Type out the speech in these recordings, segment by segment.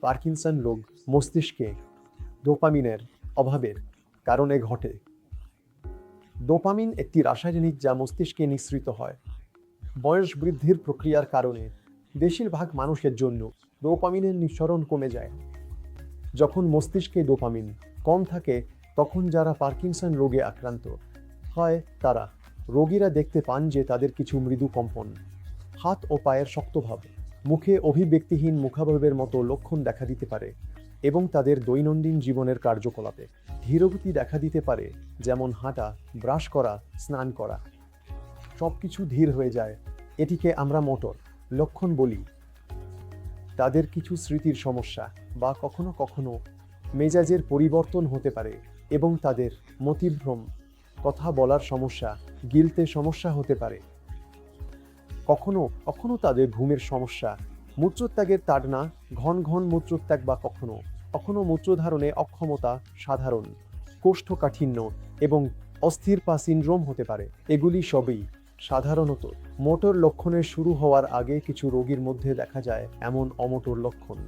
Parkinson রোগ মস্তিষ্কে ডোপামিনের অভাবের কারণে ঘটে। ডোপামিন একটি রাসায়নিক যা মস্তিষ্কে নিঃসৃত হয়। বয়স বৃদ্ধির প্রক্রিয়ার কারণে বেশিরভাগ মানুষের জন্য ডোপামিনের নিঃসরণ কমে যায়। যখন মস্তিষ্কে ডোপামিন কম থাকে, তখন যারা পার্কিনসন রোগে আক্রান্ত হয়, তারা রোগীরা দেখতে পান যে তাদের কিছু মৃদু কম্পন, হাত ও পায়ের শক্তভাব। মুখে অভিব্যক্তিহীন মুখাভাবের মতো লক্ষণ দেখা দিতে পারে এবং তাদের দৈনন্দিন জীবনের কার্যকলাপে ধীরগতি দেখা দিতে পারে, যেমন হাঁটা, ব্রাশ করা, স্নান করা। সব কিছু ধীর হয়ে যায়। এটিকে আমরা মোটর, লক্ষণ বলি। তাদের কিছু স্মৃতির সমস্যা বা কখনো কখনো মেজাজের পরিবর্তন হতে পারে এবং তাদের মতিভ্রম, কথা বলার সমস্যা, গিলতে সমস্যা হতে পারে। কখনো কখনো তাদের ঘুমের সমস্যা। মূত্রত্যাগের তাড়না, ঘন ঘন মূত্রত্যাগ বা কখনো কখনো মূত্রধারণে অক্ষমতা সাধারণ, কোষ্ঠকাঠিন্য এবং অস্থির পা সিন্ড্রোম হতে পারে। এগুলি সবই সাধারণত মোটর লক্ষণের শুরু হওয়ার আগে কিছু রোগীর মধ্যে দেখা যায় এমন অমোটর লক্ষণ।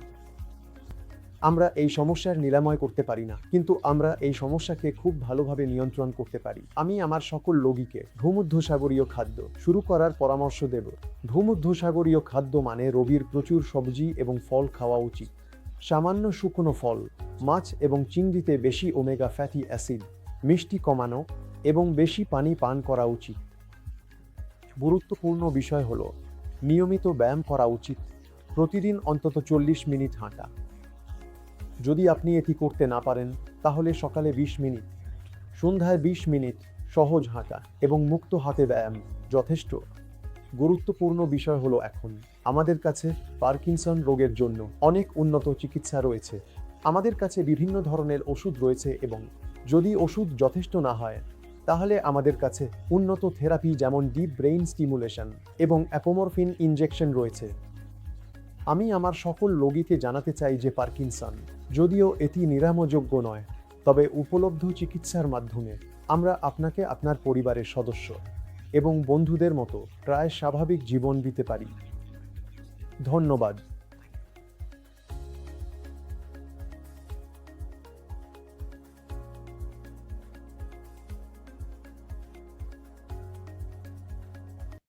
আমরা এই সমস্যার নিরাময় করতে পারি না, কিন্তু আমরা এই সমস্যাকে খুব ভালোভাবে নিয়ন্ত্রণ করতে পারি। আমি আমার সকল রোগীকে ভূমধ্যসাগরীয় খাদ্য শুরু করার পরামর্শ দেব। ভূমধ্যসাগরীয় খাদ্য মানে রবির প্রচুর সবজি এবং ফল খাওয়া উচিত। সামান্য শুকনো ফল, মাছ এবং চিংড়িতে বেশি ওমেগা ফ্যাটি অ্যাসিড, মিষ্টি কমানো এবং বেশি পানি পান করা উচিত। গুরুত্বপূর্ণ বিষয় হলো, নিয়মিত ব্যায়াম করা উচিত। প্রতিদিন অন্তত চল্লিশ মিনিট হাঁটা। যদি আপনি এটি করতে না পারেন, তাহলে সকালে বিশ মিনিট, সন্ধ্যায় বিশ মিনিট সহজ হাঁটা এবং মুক্ত হাতে ব্যায়াম যথেষ্ট। গুরুত্বপূর্ণ বিষয় হলো এখন, আমাদের কাছে পার্কিনসন রোগের জন্য অনেক উন্নত চিকিৎসা রয়েছে। আমাদের কাছে বিভিন্ন ধরনের ওষুধ রয়েছে এবং যদি ওষুধ যথেষ্ট না হয়, তাহলে আমাদের কাছে উন্নত থেরাপি যেমন ডিপ ব্রেইন স্টিমুলেশন এবং অ্যাপোমরফিন ইনজেকশন রয়েছে। আমি আমার সকল রোগীকে জানাতে চাই যে পার্কিনসন যদিও এটি নিরাময়যোগ্য নয়, তবে উপলব্ধ চিকিৎসার মাধ্যমে আমরা আপনাকে আপনার পরিবারের সদস্য এবং বন্ধুদের মতো প্রায় স্বাভাবিক জীবন দিতে পারি। ধন্যবাদ।